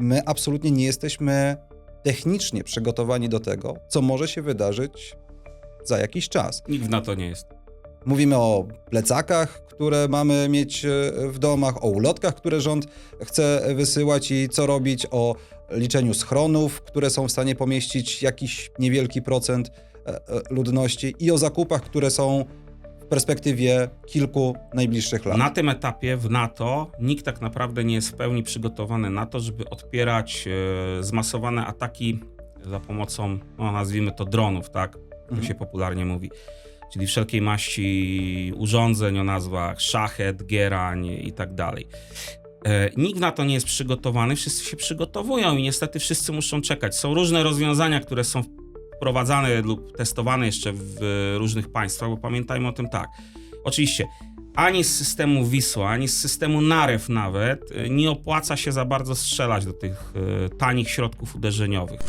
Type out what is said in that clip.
my absolutnie nie jesteśmy technicznie przygotowani do tego, co może się wydarzyć za jakiś czas. Nikt na to nie jest. Mówimy o plecakach, które mamy mieć e, w domach, o ulotkach, które rząd chce wysyłać i co robić, o liczeniu schronów, które są w stanie pomieścić jakiś niewielki procent e, e, ludności i o zakupach, które są perspektywie kilku najbliższych lat. Na tym etapie w NATO nikt tak naprawdę nie jest w pełni przygotowany na to, żeby odpierać e, zmasowane ataki za pomocą, no, nazwijmy to dronów, tak? Jak Mhm. się popularnie mówi. Czyli wszelkiej maści urządzeń o nazwach szachet, gierań i tak dalej. E, Nikt na to nie jest przygotowany, wszyscy się przygotowują i niestety wszyscy muszą czekać. Są różne rozwiązania, które są wprowadzane lub testowane jeszcze w różnych państwach, bo pamiętajmy o tym tak. Oczywiście, ani z systemu Wisła, ani z systemu Narew nawet e, nie opłaca się za bardzo strzelać do tych e, tanich środków uderzeniowych.